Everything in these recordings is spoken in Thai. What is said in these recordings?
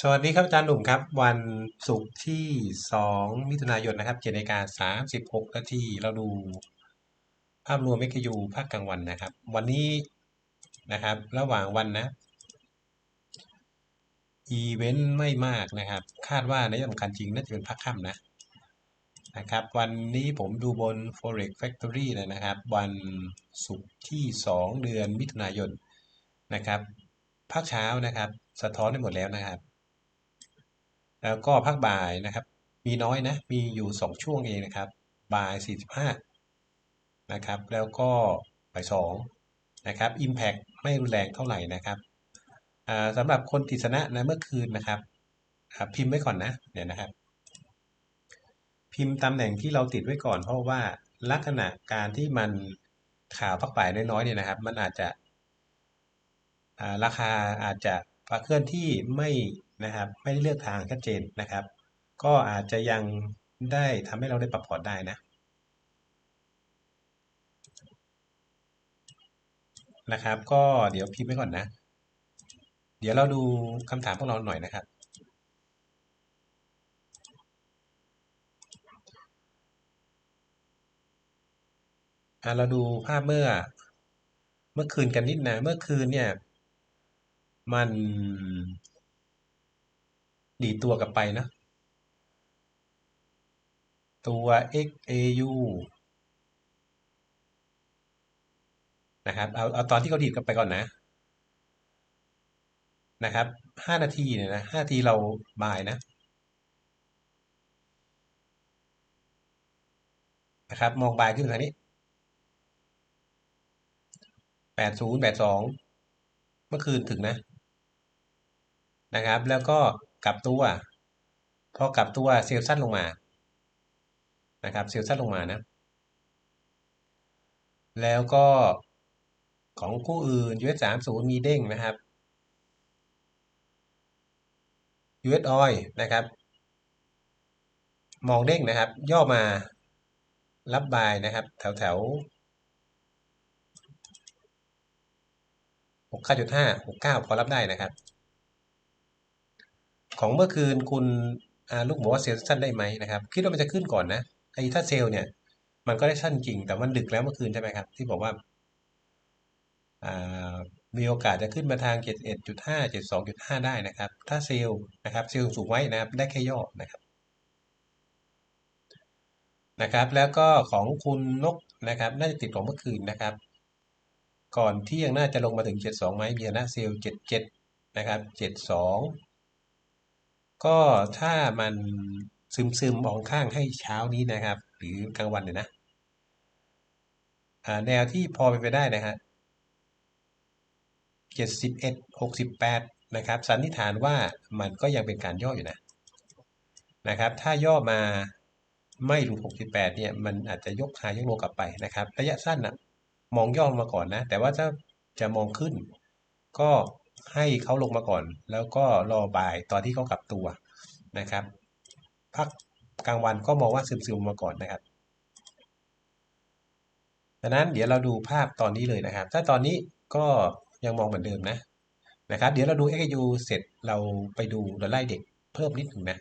สวัสดีครับอาจารย์หนุ่มครับ วันศุกร์ที่ 2 มิถุนายนนะครับ7นาฬิกา36นาทีเราดู ภาพรวมเมกยูภาคกลางวันนะครับ วันนี้นะครับ ระหว่างวันนะ อีเวนต์ไม่มากนะครับ คาดว่าในสำคัญจริงน่าจะเป็นภาคค่ำนะนะครับ วันนี้ผมดูบน forex factory เลยนะครับ วันศุกร์ที่ 2 เดือนมิถุนายนนะครับ ภาคเช้านะครับ สะท้อนได้หมดแล้วนะครับ แล้วก็ภาคบ่ายนะครับ มีน้อยนะ มีอยู่ 2 ช่วงเองนะครับ บ่าย 45 นะครับ แล้วก็บ่าย2นะครับ Impact ไม่รุนแรงเท่าไหร่นะครับสำหรับคนติดสนะนะเมื่อคืนนะครับ พิมพ์ไว้ก่อนนะเนี่ยนะครับ พิมพ์ตำแหน่งที่เราติดไว้ก่อน เพราะว่าลักษณะการที่มันข่าวพักบ่ายน้อยๆเนี่ยนะครับ มันอาจจะราคาอาจจะเคลื่อนที่ไม่ นะครับ ไม่ได้เลือกทางชัดเจนนะครับ ก็อาจจะยังได้ทำให้เราได้ปรับพอร์ตได้นะนะครับ ก็เดี๋ยวพิมพ์ไว้ก่อนนะ เดี๋ยวเราดูคำถามพวกเราหน่อยนะครับเราดูภาพเมื่อ เมื่อคืนกันนิดนะ เมื่อคืนเนี่ย มัน ดีตัวกลับไปนะ ตัว XAU นะครับ เอาเอาตอนที่เขาดีดกลับไปก่อนนะ นะครับห้านาทีเนี่ยนะห้านาทีเราบายนะนะครับ มองบายขึ้นทางนี้แปดศูนย์แปดสองเมื่อคืนถึงนะ นะครับ แล้วก็ กลับตัวพอกลับตัวเซลล์สั้นลงมานะครับเซลล์สั้นลงมานะ แล้วก็ของคู่อื่น US 3 0มีเด้งนะครับ US Oil นะครับ มองเด้งนะครับ ย่อมารับบายนะครับ แถวแถวหกจุดห้าหกเก้าพอรับได้นะครับ ของเมื่อคืนคุณลูกบอกว่าเซลล์สั้นได้ไหมนะครับ คิดว่ามันจะขึ้นก่อนนะไอ้ถ้าเซลล์เนี่ย มันก็ได้สั้นจริง แต่มันดึกแล้วเมื่อคืนใช่ไหมครับ ที่บอกว่ามีโอกาสจะขึ้นมาทาง 71.5 72.5 ได้นะครับ ถ้าเซลล์นะครับเซลล์สูงไว้นะครับ ได้แค่ย่อนะครับ นะครับ แล้วก็ของคุณนกนะครับ น่าจะติดของเมื่อคืนนะครับ ก่อนที่ยังน่าจะลงมาถึง 72ไหมมีนะเซลล์ 77 นะครับ 72 ก็ถ้ามันซึมซึมมองข้างให้เช้านี้นะครับ หรือกลางวันเนี่ยนะแนวที่พอเป็นไปได้นะครับเจ็ดสิบเอ็ดหกสิบแปดนะครับ สันนิษฐานว่ามันก็ยังเป็นการย่ออยู่นะนะครับ ถ้าย่อมาไม่หลุด68 เนี่ย มันอาจจะยกหายกโลกลับไปนะครับ ระยะสั้นนะมองย่อมาก่อนนะ แต่ว่าถ้าจะมองขึ้น ก็ ให้เขาลงมาก่อน แล้วก็รอบ่ายตอนที่เขากลับตัวนะครับพักกลางวันก็มองว่าซึมๆมาก่อนนะครับดังนั้นเดี๋ยวเราดูภาพตอนนี้เลยนะครับ ถ้าตอนนี้ก็ยังมองเหมือนเดิมนะนะครับ เดี๋ยวเราดู XU เสร็จเราไปดูดอลลาร์เด็กเพิ่มนิดหนึ่งนะ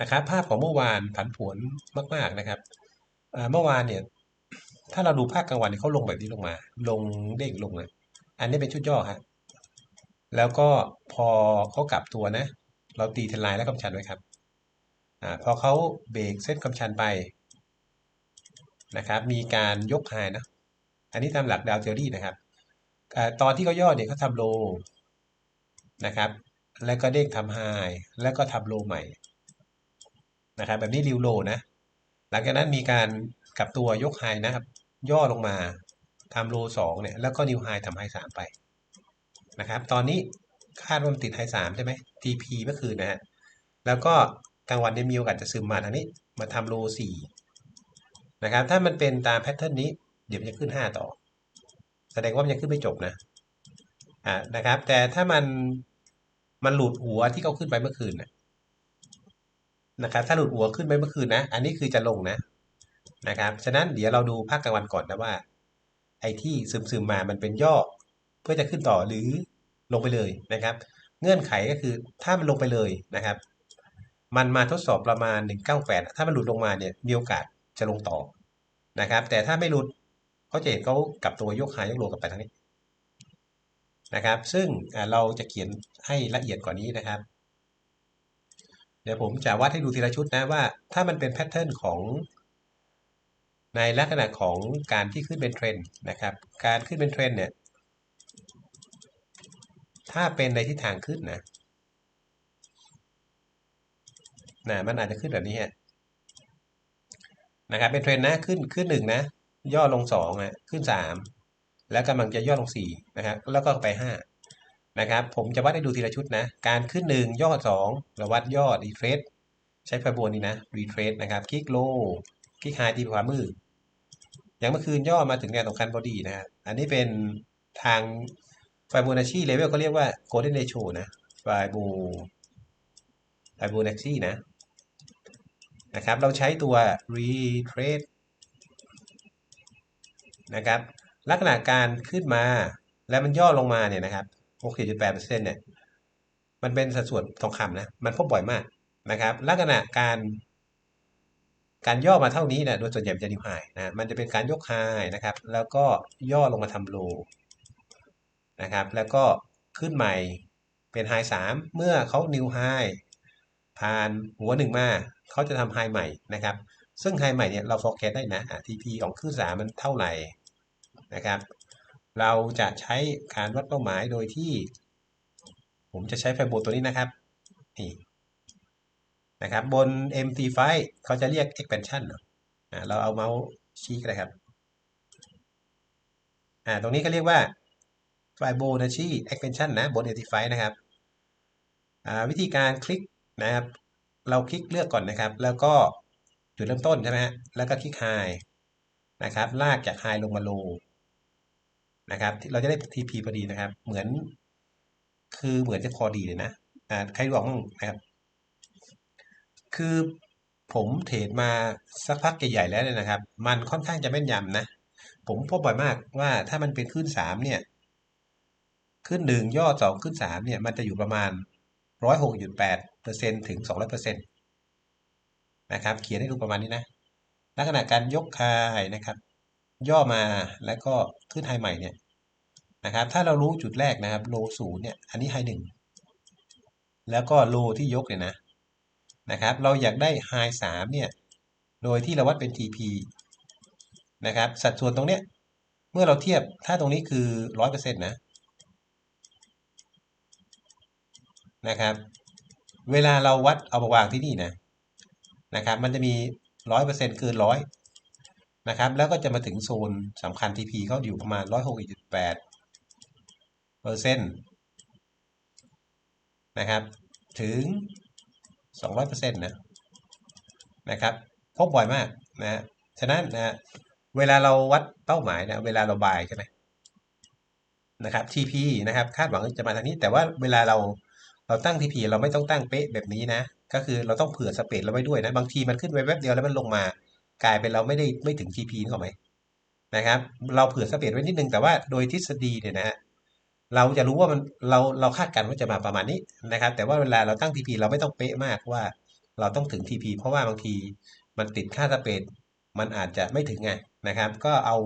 นะครับภาพของเมื่อวานผันผวนมาก ๆนะครับเมื่อวานเนี่ยถ้าเราดูภาคกลางวันเขาลงแบบนี้ลงมา ลงเด้งลงเลย อันนี้เป็นชุดย่อครับแล้วก็พอเขากลับตัวนะ เราตีเทนไลน์แล้วกำชันไว้ครับอ่าพอเขาเบรกเส้นกำชันไปนะครับ มีการยกไฮนะอันนี้ตามหลักดาวเทอรี่นะครับอตอนที่เขาย่อเนี่ยเขาทำโลนะครับ แล้วก็เด้งทำไฮแล้วก็ทำโลใหม่นะครับ แบบนี้ริวโลนะ หลังจากนั้นมีการกลับตัวยกไฮนะครับ ย่อลงมา ทำโลสองเนี่ยแล้วก็นิวไฮทำไฮสามไปนะครับตอนนี้คาดว่ามันติดไฮสามใช่ไหม TP เมื่อคืนนะฮะแล้วก็กลางวันได้มีโอกาสจะซึมมาทางนี้มาทำโลสี่นะครับถ้ามันเป็นตามแพทเทิร์นนี้ เดี๋ยวมันจะขึ้นห้าต่อ แสดงว่ามันยังขึ้นไม่จบนะอ่านะครับ แต่ถ้ามันมันหลุดหัวที่เขาขึ้นไปเมื่อคืนนะนะครับถ้าหลุดหัวขึ้นไปเมื่อคืนนะ อันนี้คือจะลงนะนะครับ ฉะนั้นเดี๋ยวเราดูภาคกลางวันก่อนนะว่า ไอ้ที่ซึมๆมามันเป็นย่อ เพื่อจะขึ้นต่อหรือลงไปเลยนะครับ เงื่อนไขก็คือถ้ามันลงไปเลยนะครับ มันมาทดสอบประมาณ 198 ถ้ามันหลุดลงมาเนี่ยมีโอกาสจะลงต่อนะครับ แต่ถ้าไม่หลุดเขาจะเห็นเขากลับตัวยกหายยกโลกลับไปทางนี้นะครับ ซึ่งเราจะเขียนให้ละเอียดกว่านี้นะครับ เดี๋ยวผมจะวัดให้ดูทีละชุดนะว่า ถ้ามันเป็นแพทเทิร์นของ ในลักษณะของการที่ขึ้นเป็นเทรนด์นะครับ การขึ้นเป็นเทรนด์เนี่ย ถ้าเป็นในทิศทางขึ้นนะนะมันอาจจะขึ้นแบบนี้ฮะนะครับ เป็นเทรนด์นะขึ้นขึ้นหนึ่งนะ ย่อลงสองนะขึ้นสามแล้วกำลังจะย่อลงสี่นะครับ แล้วก็ไปห้านะครับ ผมจะวัดให้ดูทีละชุดนะ การขึ้นหนึ่งย่อสองเราวัดย่อรีเทรสใช้ไฟบนนี้นะรีเทรสนะครับ คลิกโล คลิกไฮตีขวามือ อย่างเมื่อคืนย่อมาถึงแนวสำคัญพอดีนะฮะอันนี้เป็นทางไฟโบนัชชีเลเวลเขาเรียกว่า golden ratio นะไฟโบไฟโบนัชชีนะนะครับ เราใช้ตัว retrace นะครับ ลักษณะการขึ้นมาแล้วมันย่อลงมาเนี่ยนะครับ60.8%เนี่ย มันเป็นสัดส่วนทองคำนะ มันพบบ่อยมากนะครับ ลักษณะการ การย่อมาเท่านี้นะโดยส่วนใหญ่จะนิวไฮนะมันจะเป็นการยกไฮนะครับ แล้วก็ย่อลงมาทำโลนะครับ แล้วก็ขึ้นใหม่เป็นไฮสามเมื่อเขานิวไฮผ่านหัวหนึ่งมาเขาจะทำไฮใหม่นะครับ ซึ่งไฮใหม่เนี่ยเรา forecast ได้นะ TP ของขึ้นสามมันเท่าไหร่นะครับ เราจะใช้การวัดเป้าหมายโดยที่ ผมจะใช้ไฟโบตัวนี้นะครับนี่ นะครับบน MT5 เขาจะเรียก expansion เราเอาเมาส์ชี้กันเลยครับอ่าตรงนี้เขาเรียกว่า Fibonacci expansion นะบน MT5 นะครับอ่าวิธีการคลิกนะครับ เราคลิกเลือกก่อนนะครับ แล้วก็จุดเริ่มต้นใช่ไหมฮะแล้วก็คลิก High นะครับ ลากจาก High ลงมา Low นะครับ เราจะได้ TP พอดีนะครับ เหมือน คือเหมือนจะพอดีเลยนะอ่าใครบอกมั่งนะครับ คือผมเทรดมาสักพักใหญ่ๆแล้วเนี่ยนะครับ มันค่อนข้างจะแม่นยำนะ ผมพบบ่อยมากว่าถ้ามันเป็นขึ้นสามเนี่ย ขึ้นหนึ่งย่อสองขึ้นสามเนี่ย มันจะอยู่ประมาณร้อยหกจุดแปดเปอร์เซ็นถึงสองร้อยเปอร์เซ็นตนะครับ เขียนให้ดูประมาณนี้นะ ลักษณะการยกคายนะครับ ย่อมาแล้วก็ขึ้นไฮใหม่เนี่ยนะครับ ถ้าเรารู้จุดแรกนะครับ โลศูนย์เนี่ย อันนี้ไฮหนึ่งแล้วก็โลที่ยกเนี่ยนะ นะครับ เราอยากได้ high 3เนี่ย โดยที่เราวัดเป็น TP นะครับ สัดส่วนตรงเนี้ย เมื่อเราเทียบ ถ้าตรงนี้คือ 100%นะ นะครับ เวลาเราวัดเอามาวางที่นี่นะ นะครับ มันจะมี 100%เกินร้อยนะครับ แล้วก็จะมาถึงโซนสำคัญ TP เขาอยู่ประมาณ 168เปอร์เซ็นต์นะครับ ถึง สองร้อยเปอร์เซ็นต์นะนะครับพบบ่อยมากนะฉะนั้นนะเวลาเราวัดเป้าหมายนะเวลาเราบายใช่ไหมนะครับ TP นะครับคาดหวังจะมาทางนี้ แต่ว่าเวลาเราเราตั้ง TP เราไม่ต้องตั้งเป๊ะแบบนี้นะ ก็คือเราต้องเผื่อสเปซเราไว้ด้วยนะ บางทีมันขึ้นไปแวบเดียวแล้วมันลงมา กลายเป็นเราไม่ได้ไม่ถึง TP นึกออกไหมนะครับ เราเผื่อสเปซไว้นิดนึงแต่ว่าโดยทฤษฎีเนี่ยนะฮะ เราจะรู้ว่ามันเราเราคาดการณ์ว่าจะมาประมาณนี้นะครับ แต่ว่าเวลาเราตั้ง TP เราไม่ต้องเป๊ะมากว่า เราต้องถึง TP เพราะว่าบางทีมันติดค่าสเปดมันอาจจะไม่ถึงไงนะครับ ก็เอา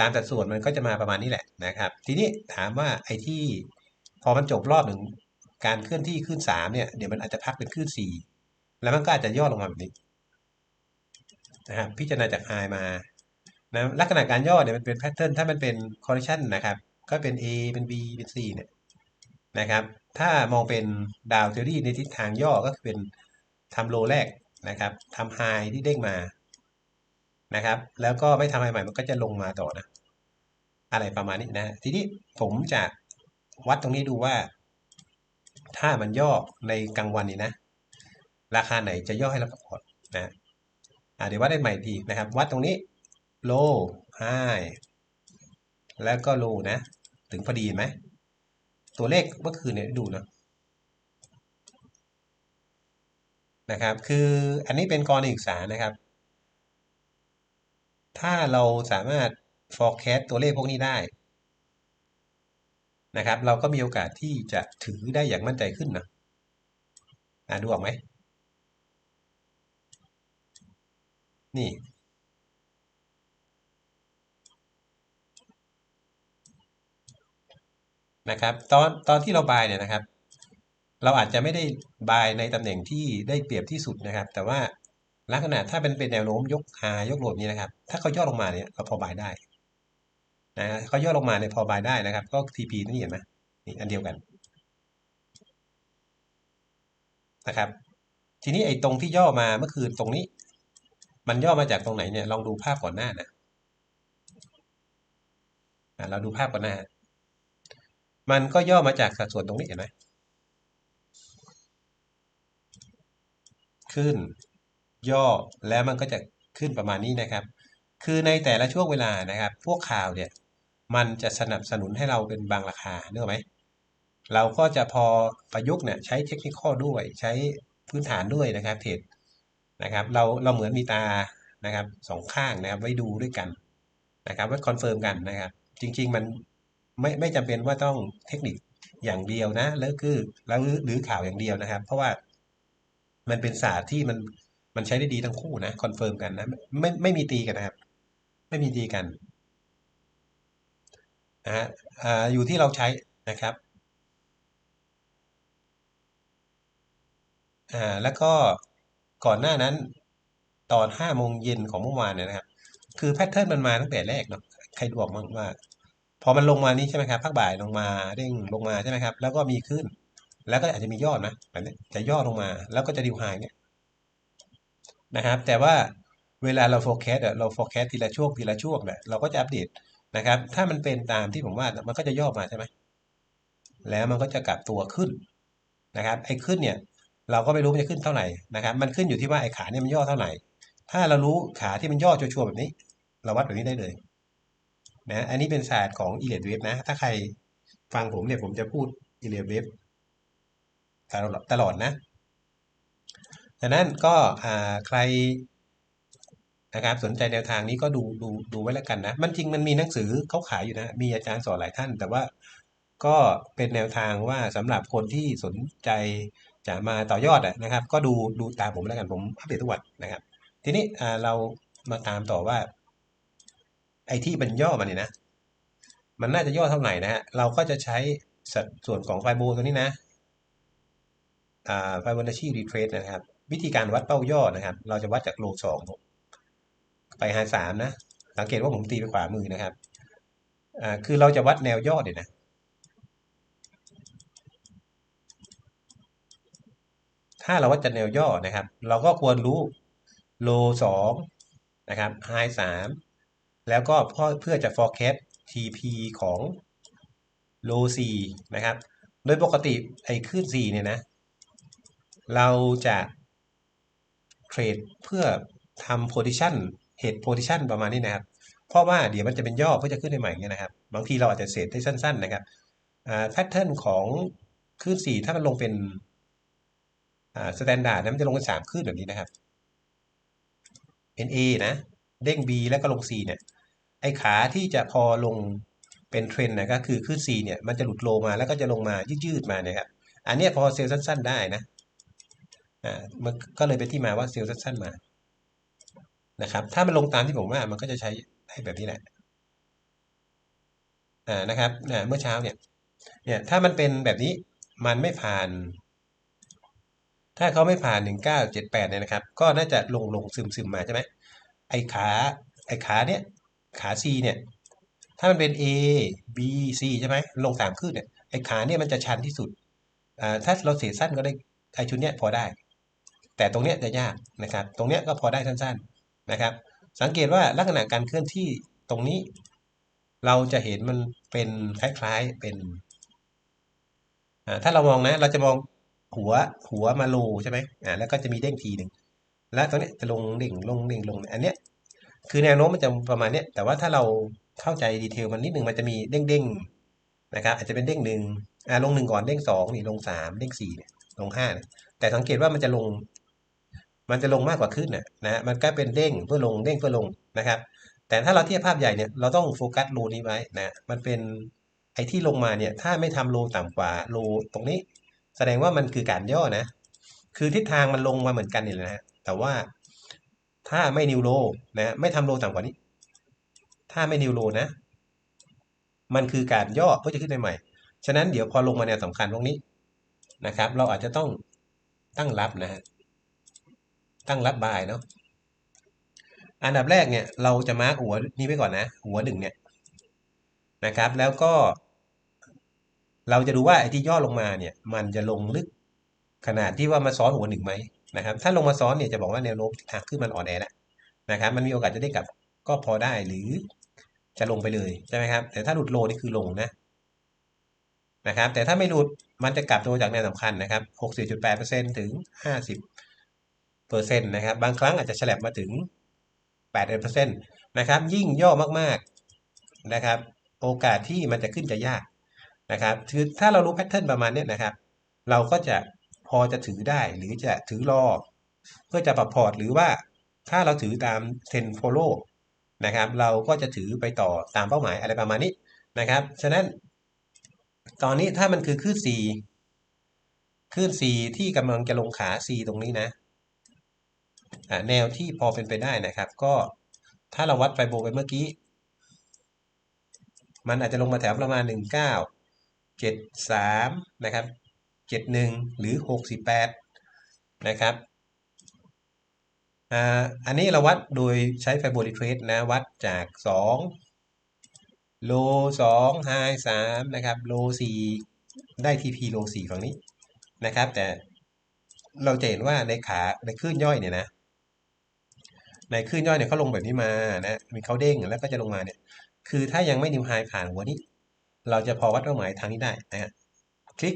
ตามสัดส่วนมันก็จะมาประมาณนี้แหละนะครับ ทีนี้ถามว่าไอ้ที่พอมันจบรอบหนึ่งการเคลื่อนที่ขึ้นสามเนี่ยเดี๋ยวมันอาจจะพักเป็นขึ้นสี่แล้วมันก็อาจจะย่อลงมาแบบนี้นะครับพิจารณาจากไฮมานะลักษณะการย่อเนี่ยมันเป็นแพทเทิร์นถ้ามันเป็นคอร์เรชันนะครับ ก็เป็น A เป็น B เป็น C เนี่ยนะครับ ถ้ามองเป็นดาวเทอรี่ในทิศทางย่อก็คือเป็นทำโลแรกนะครับทำไฮที่เด้งมานะครับ แล้วก็ไม่ทำอะไรใหม่มันก็จะลงมาต่อนะอะไรประมาณนี้นะ ทีนี้ผมจะวัดตรงนี้ดูว่า ถ้ามันย่อในกลางวันนี้นะ ราคาไหนจะย่อให้เราพอร์ตนะเดี๋ยววัดได้ใหม่ทีนะครับ วัดตรงนี้โลไฮแล้วก็โลนะ ถึงพอดีไหม ตัวเลขเมื่อคืนเนี่ยดูนะนะครับ คืออันนี้เป็นกรณีศึกษานะครับ ถ้าเราสามารถ forecast ตัวเลขพวกนี้ได้นะครับ เราก็มีโอกาสที่จะถือได้อย่างมั่นใจขึ้นนะอ่าดูออกไหมนี่ นะครับตอนตอนที่เราบายเนี่ยนะครับ เราอาจจะไม่ได้บายในตำแหน่งที่ได้เปรียบที่สุดนะครับ แต่ว่าลักษณะถ้าเป็นเป็นแนวโน้มยกหายกโหลดนี้นะครับ ถ้าเขาย่อลงมาเนี่ยเราพอบายได้นะเขาย่อลงมาเนี่ยพอบายได้นะครับ ก็ TP นี่เห็นไหมนี่อันเดียวกันนะครับ ทีนี้ไอ้ตรงที่ย่อมาเมื่อคืนตรงนี้ มันย่อมาจากตรงไหนเนี่ยลองดูภาพก่อนหน้านะเราดูภาพก่อนหน้า มันก็ย่อมาจากสัดส่วนตรงนี้เห็นไหมขึ้น ย่อแล้วมันก็จะขึ้นประมาณนี้นะครับ คือในแต่ละช่วงเวลานะครับ พวกข่าวเนี่ย มันจะสนับสนุนให้เราเป็นบางราคาเนอะไหมเราก็จะพอประยุกต์เนี่ยใช้เทคนิคด้วยใช้พื้นฐานด้วยนะครับเทรดนะครับเราเราเหมือนมีตานะครับสองข้างนะครับไว้ดูด้วยกันนะครับไว้คอนเฟิร์มกันนะครับ จริง ๆ มัน ไม่ไม่จำเป็นว่าต้องเทคนิคอย่างเดียวนะแล้วคือแล้วหรือข่าวอย่างเดียวนะครับ เพราะว่ามันเป็นศาสตร์ที่มันมันใช้ได้ดีทั้งคู่นะคอนเฟิร์มกันนะไม่ไม่มีตีกันนะครับ ไม่มีตีกันนะฮะอยู่ที่เราใช้นะครับอ่าแล้วก็ก่อนหน้านั้นตอนห้าโมงเย็นของเมื่อวานเนี่ยนะครับ คือแพทเทิร์นมันมาตั้งแต่แรกเนาะใครบอกมั้งว่า พอมันลงมานี้ใช่ไหมครับภาคบ่ายลงมาเด้งลงมาใช่ไหมครับ แล้วก็มีขึ้น แล้วก็อาจจะมียอดนะแบบนี้จะย่อลงมา แล้วก็จะดิวไฮเนี่ยนะครับ แต่ว่าเวลาเรา forecast เรา forecast ทีละช่วงทีละช่วงเนี่ยเราก็จะอัปเดตนะครับ ถ้ามันเป็นตามที่ผมว่ามันก็จะย่อมาใช่ไหมแล้วมันก็จะกลับตัวขึ้นนะครับ ไอ้ขึ้นเนี่ย เราก็ไม่รู้มันจะขึ้นเท่าไหร่นะครับ มันขึ้นอยู่ที่ว่าไอ้ขาเนี่ยมันย่อเท่าไหร่ ถ้าเรารู้ขาที่มันย่อชัวร์แบบนี้ เราวัดแบบนี้ได้เลย นะอันนี้เป็นศาสตร์ของอีเลียดเวฟนะ ถ้าใครฟังผมเนี่ยผมจะพูดอีเลียดเวฟตลอดนะดังนั้นก็ใครนะครับสนใจแนวทางนี้ก็ดูดูดูไว้แล้วกันนะ มันจริงมันมีหนังสือเขาขายอยู่นะ มีอาจารย์สอนหลายท่าน แต่ว่าก็เป็นแนวทางว่าสำหรับคนที่สนใจจะมาต่อยอดนะครับ ก็ดูดูตามผมแล้วกันผมอัปเดตทุกวันนะครับ ทีนี้เรามาตามต่อว่า ไอ้ที่เป็นย่อมันนี่นะ มันน่าจะย่อเท่าไหร่นะฮะ เราก็จะใช้สัดส่วนของไฟโบตัวนี้นะไฟโบนัชชีรีเทรดนะครับ วิธีการวัดเป้าย่อนะครับ เราจะวัดจากโลสองไปไฮสามนะ สังเกตว่าผมตีไปขวามือนะครับอ่าคือเราจะวัดแนวย่อเนี่ยนะถ้าเราวัดจากแนวย่อนะครับ เราก็ควรรู้โลสองนะครับไฮสาม แล้วก็เพื่อจะ forecast TP ของโลสี่นะครับ โดยปกติไอ้ขึ้นสี่เนี่ยนะ เราจะเทรดเพื่อทำ position เหตุ position ประมาณนี้นะครับ เพราะว่าเดี๋ยวมันจะเป็นย่อเพื่อจะขึ้นในใหม่เนี่ยนะครับ บางทีเราอาจจะเสร็จได้สั้น ๆ นะครับแพทเทิร์นของคลื่นสี่ถ้ามันลงเป็นสแตนดาร์ดนะมันจะลงเป็นสามคลื่นแบบนี้นะครับ NA นะ เด้ง B แล้วก็ลง C เนี่ย ไอ้ขาที่จะพอลงเป็นเทรนนะก็คือขึ้น C เนี่ยมันจะหลุดโลมาแล้วก็จะลงมายืดๆมานะครับอันนี้พอเซลล์สั้น ๆ ได้นะอ่ามันก็เลยเป็นที่มาว่าเซลล์สั้น ๆ มานะครับ ถ้ามันลงตามที่ผมว่ามันก็จะใช้ให้แบบนี้แหละอ่านะครับอ่าเมื่อเช้าเนี่ยเนี่ยถ้ามันเป็นแบบนี้มันไม่ผ่าน ถ้าเขาไม่ผ่าน 1978เนี่ยนะครับ ก็น่าจะลงลงซึมซึมมาใช่ไหมไอ้ขาไอ้ขาเนี่ย ขา C เนี่ย ถ้ามันเป็น A B C ใช่ไหมลงสามขึ้นเนี่ยไอ้ขาเนี่ยมันจะชันที่สุดอ่าถ้าเราเสียสั้นก็ได้ไอ้ชุดเนี้ยพอได้ แต่ตรงเนี้ยจะยากนะครับ ตรงเนี้ยก็พอได้สั้นๆนะครับ สังเกตว่าลักษณะการเคลื่อนที่ตรงนี้ เราจะเห็นมันเป็นคล้ายๆเป็นถ้าเรามองนะเราจะมองหัวหัวมาโลใช่ไหมอ่าแล้วก็จะมีเด้งทีหนึ่งแล้วตรงนี้จะลงเด้งลงเด้งลง อันเนี้ย คือแนวโน้มมันจะประมาณนี้แต่ว่าถ้าเราเข้าใจดีเทลมันนิดนึงมันจะมีเด้งเด้งนะครับ อาจจะเป็นเด้งหนึ่งอ่าลงหนึ่งก่อนเด้งสองนี่ลงสามเด้งสี่เนี่ยลงห้าแต่สังเกตว่ามันจะลง มันจะลงมากกว่าขึ้นนะนะมันก็เป็นเด้งเพื่อลงเด้งเพื่อลงนะครับ แต่ถ้าเราเทียบภาพใหญ่เนี่ยเราต้องโฟกัสรูนี้ไว้นะมันเป็นไอ้ที่ลงมาเนี่ย ถ้าไม่ทำโลต่ำกว่าโลตรงนี้ แสดงว่ามันคือการย่อนะ คือทิศทางมันลงมาเหมือนกันนี่แหละนะแต่ว่า ถ้าไม่นิวโลนะไม่ทำโลต่ำกว่านี้ ถ้าไม่นิวโลนะ มันคือการย่อเพื่อจะขึ้นไปใหม่ ฉะนั้นเดี๋ยวพอลงมาแนวสำคัญตรงนี้นะครับ เราอาจจะต้องตั้งรับนะฮะตั้งรับบายเนาะอันดับแรกเนี่ย เราจะมาร์กหัวนี้ไว้ก่อนนะ หัวหนึ่งเนี่ยนะครับ แล้วก็ เราจะดูว่าไอ้ที่ย่อลงมาเนี่ย มันจะลงลึกขนาดที่ว่ามาซ้อนหัวหนึ่งไหม นะครับถ้าลงมาซ้อนเนี่ยจะบอกว่าแนวโน้มทางขึ้นมันอ่อนแอแล้วนะครับมันมีโอกาสจะได้กลับก็พอได้หรือจะลงไปเลยใช่ไหมครับแต่ถ้าหลุดโลนี่คือลงนะนะครับแต่ถ้าไม่หลุดมันจะกลับตัวจากแนวสำคัญนะครับ64.8%ถึง 50เปอร์เซ็นต์นะครับบางครั้งอาจจะฉลับมาถึง8%นะครับยิ่งย่อมากๆนะครับ โอกาสที่มันจะขึ้นจะยากนะครับคือถ้าเรารู้แพทเทิร์นประมาณนี้นะครับ เราก็จะ พอจะถือได้หรือจะถือรอ เพื่อจะปรับพอร์ตหรือว่าถ้าเราถือตามเทนโฟโลนะครับ เราก็จะถือไปต่อตามเป้าหมายอะไรประมาณนี้นะครับ ฉะนั้น ตอนนี้ถ้ามันคือคลื่น C คลื่น C ที่กำลังจะลงขา C ตรงนี้นะแนวที่พอเป็นไปได้นะครับ ก็ถ้าเราวัดไฟโบไปเมื่อกี้ มันอาจจะลงมาแถวประมาณ 19 73 นะครับ 71 หรือ 68 นะครับอันนี้เราวัดโดยใช้ไฟโบลิเทรสนะวัดจาก 2 โล2ไฮ3นะครับโล4ได้ TP โล4ฝั่งนี้นะครับ แต่เราจะเห็นว่าในขาในคลื่นย่อยเนี่ยนะในคลื่นย่อยเนี่ยเขาลงแบบนี้มานะมีเขาเด้งแล้วก็จะลงมาเนี่ย คือถ้ายังไม่นิวไฮผ่านหัวนี้ เราจะพอวัดเป้าหมายทางนี้ได้นะฮะคลิก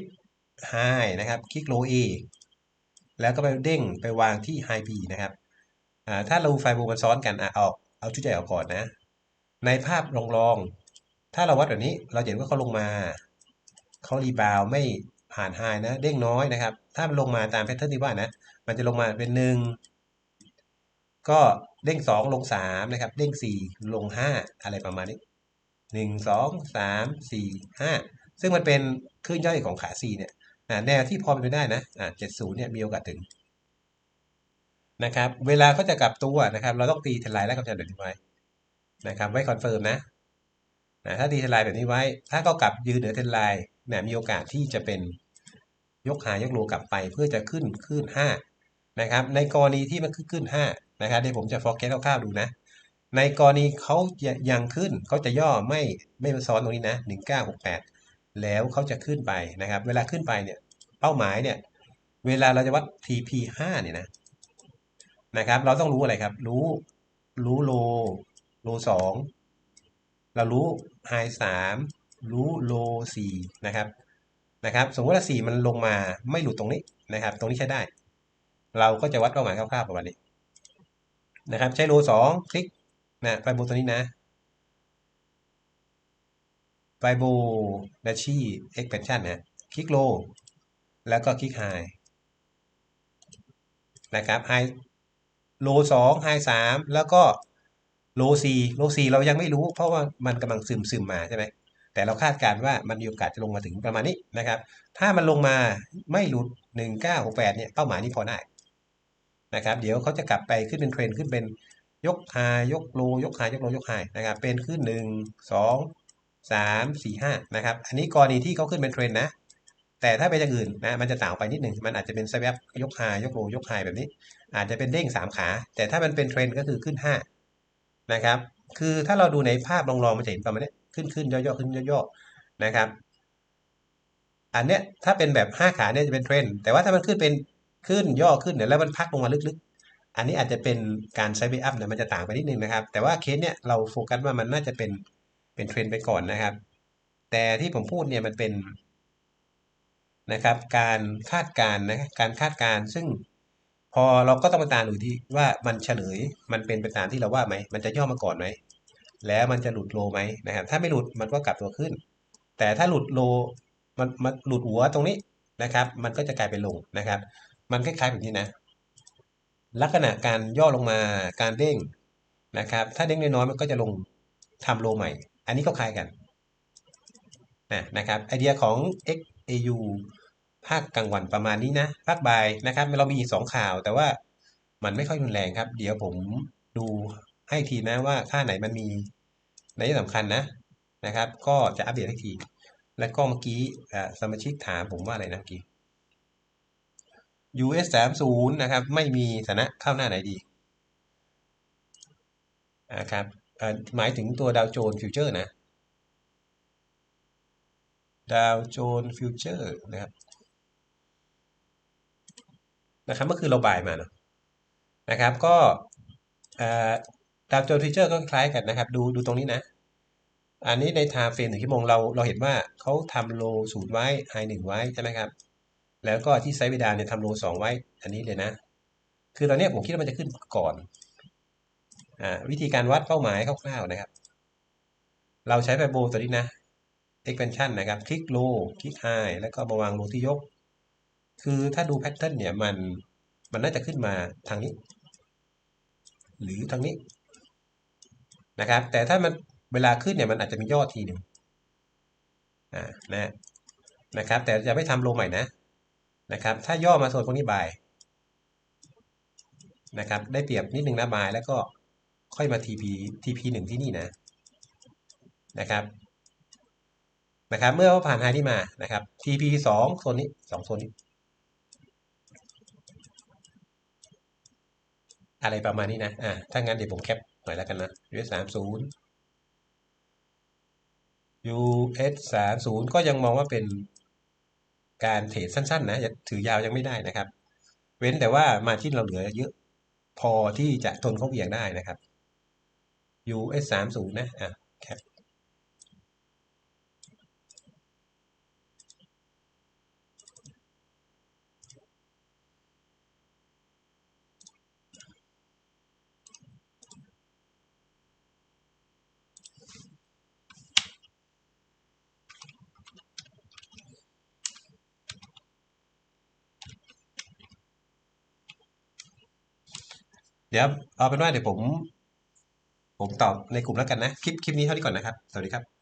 ไฮนะครับคลิกโลเอแล้วก็ไปเด้งไปวางที่ไฮบีนะครับถ้าเราไฟบูมันซ้อนกันอะออกเอาชุดใหญ่ออกก่อนนะ ในภาพลองลองถ้าเราวัดแบบนี้เราเห็นว่าเขาลงมาเขารีบาวไม่ผ่านไฮนะ เด้งน้อยนะครับ ถ้ามันลงมาตามแพทเทิร์นที่ว่านะ มันจะลงมาเป็นหนึ่งก็เด้งสองลงสามนะครับ เด้งสี่ลงห้าอะไรประมาณนี้หนึ่งสองสามสี่ห้าซึ่งมันเป็นคลื่นย่อยของขาสี่เนี่ย แนวที่พอเป็นไปได้นะเจ็ดศูนย์เนี่ยมีโอกาสถึงนะครับ เวลาเขาจะกลับตัวนะครับ เราต้องตีเทลายและกำจัดแบบนี้ไว้นะครับ ไว้คอนเฟิร์มนะนะถ้าตีเทลายแบบนี้ไว้ ถ้าเขากลับยืนเหนือเทลายเนี่ยมีโอกาสที่จะเป็นยกหายกโลกลับไปเพื่อจะขึ้นขึ้นห้านะครับ ในกรณีที่มันขึ้นขึ้นห้านะครับเดี๋ยวผมจะ forecast คร่าวๆดูนะ ในกรณีเขายังขึ้นเขาจะย่อไม่ไม่มาซ้อนตรงนี้นะ1968แแล้วเขาจะขึ้นไปนะครับ เวลาขึ้นไปเนี่ย เป้าหมายเนี่ย เวลาเราจะวัด TP 5เนี่ยนะนะครับ เราต้องรู้อะไรครับ รู้ รู้โล โลสองเรารู้ไฮสามรู้โลสี่นะครับนะครับ สมมติว่าสี่มันลงมาไม่หลุดตรงนี้นะครับ ตรงนี้ใช้ได้ เราก็จะวัดเป้าหมายคร่าวๆประมาณนี้นะครับ ใช้โลสองคลิกนะไฟโบตัวนี้นะ ไฟโบดัชชีเอ็กเพนชั่นนะคลิกโลแล้วก็คลิกไฮนะครับไฮโลสองไฮสามแล้วก็โลสี่โลสี่เรายังไม่รู้ เพราะว่ามันกำลังซึมซึมมาใช่ไหมแต่เราคาดการว่ามันมีโอกาสจะลงมาถึงประมาณนี้นะครับ ถ้ามันลงมาไม่หลุดหนึ่งเก้าหกแปดเนี่ยเป้าหมายนี้พอได้นะครับ เดี๋ยวเขาจะกลับไปขึ้นเป็นเทรนขึ้นเป็นยกไฮยกโลยกไฮยกโลยกไฮนะครับ เป็นขึ้นหนึ่งสอง สามสี่ห้านะครับอันนี้กรณีที่เขาขึ้นเป็นเทรนนะ แต่ถ้าเป็นอย่างอื่นนะมันจะต่างไปนิดหนึ่งมันอาจจะเป็นสวปยกไฮยกโลยกไฮแบบนี้ อาจจะเป็นเด้งสามขา แต่ถ้ามันเป็นเทรนก็คือขึ้นห้านะครับ คือถ้าเราดูในภาพลองๆมันจะเห็นประมาณนี้ขึ้นขึ้นย่อๆขึ้นย่อๆนะครับอันเนี้ยถ้าเป็นแบบห้าขาเนี่ยจะเป็นเทรนแต่ว่าถ้ามันขึ้นเป็นขึ้นย่อขึ้นเนี่ยแล้วมันพักลงมาลึกๆ อันนี้อาจจะเป็นการใช้เบอัพเนี่ยมันจะต่างไปนิดนึงนะครับ แต่ว่าเคสเนี่ยเราโฟกัสว่ามันน่าจะเป็น เป็นเทรนไปก่อนนะครับ แต่ที่ผมพูดเนี่ยมันเป็นนะครับ การคาดการนะการคาดการซึ่งพอเราก็ต้องมาตามดูที่ว่ามันเฉลยมันเป็นไปตามที่เราว่าไหมมันจะย่อมาก่อนไหมแล้วมันจะหลุดโลไหมนะครับ ถ้าไม่หลุดมันก็กลับตัวขึ้น แต่ถ้าหลุดโลมันมันหลุดหัวตรงนี้นะครับ มันก็จะกลายเป็นลงนะครับ มันคล้ายๆแบบนี้นะ ลักษณะการย่อลงมาการเด้งนะครับ ถ้าเด้งน้อยๆมันก็จะลงทำโลใหม่ อันนี้ก็คล้ายกันนะนะครับไอเดียของ XAU ภาคกลางวันประมาณนี้นะ ภาคบ่ายนะครับ เรามีอีกสองข่าว แต่ว่ามันไม่ค่อยรุนแรงครับ เดี๋ยวผมดูให้ทีนะว่าค่าไหนมันมีในที่สำคัญนะนะครับ ก็จะอัปเดตให้ที แล้วก็เมื่อกี้สมาชิกถามผมว่าอะไรนะเมื่อกี้ US 3 0นะครับ ไม่มีฐานะเข้าหน้าไหนดีนะครับ หมายถึงตัวดาวโจนส์ฟิวเจอร์นะดาวโจนส์ฟิวเจอร์นะครับนะครับเมื่อคืนเราบ่ายมาเนอะนะครับ ก็ดาวโจนส์ฟิวเจอร์ก็คล้ายกันนะครับ ดูดูตรงนี้นะ อันนี้ใน time frame หนึ่งชั่วโมงเราเราเห็นว่าเขาทำโลศูนย์ไว้ไฮหนึ่งไว้ใช่ไหมครับ แล้วก็ที่ไซด์เวดาเนี่ยทำโลสองไว้อันนี้เลยนะ คือตอนนี้ผมคิดว่ามันจะขึ้นก่อน วิธีการวัดเป้าหมายคร่าวๆนะครับ เราใช้ไฟโบตัวนี้นะ expansion นะครับ คลิกโลคลิกไฮแล้วก็มาวางโลที่ยก คือถ้าดูแพทเทิร์นเนี่ยมันมันน่าจะขึ้นมาทางนี้ หรือทางนี้นะครับ แต่ถ้ามันเวลาขึ้นเนี่ยมันอาจจะมียอดทีหนึ่งอ่านะนะครับ แต่จะไม่ทำโลใหม่นะนะครับ ถ้าย่อมาโซนพวกนี้บายนะครับ ได้เปรียบนิดนึงนะบายแล้วก็ ค่อยมา TP TP หนึ่งที่นี่นะนะครับนะครับ เมื่อผ่านไฮที่มานะครับ TP สองโซนนี้สองโซนนี้ อะไรประมาณนี้นะอ่าถ้างั้นเดี๋ยวผมแคปหน่อยแล้วกันนะ US สามศูนย์ US สามศูนย์ก็ยังมองว่าเป็นการเทรดสั้น ๆ นะย่าถือยาวยังไม่ได้นะครับ เว้นแต่ว่ามาที่เราเหลือเยอะพอที่จะทนเขาเหวี่ยงได้นะครับ US สามศูนย์นะอะแคปเดี๋ยวเอาเป็นว่าเดี๋ยวผม ผมตอบในกลุ่มแล้วกันนะ คลิปคลิปนี้เท่านี้ก่อนนะครับ สวัสดีครับ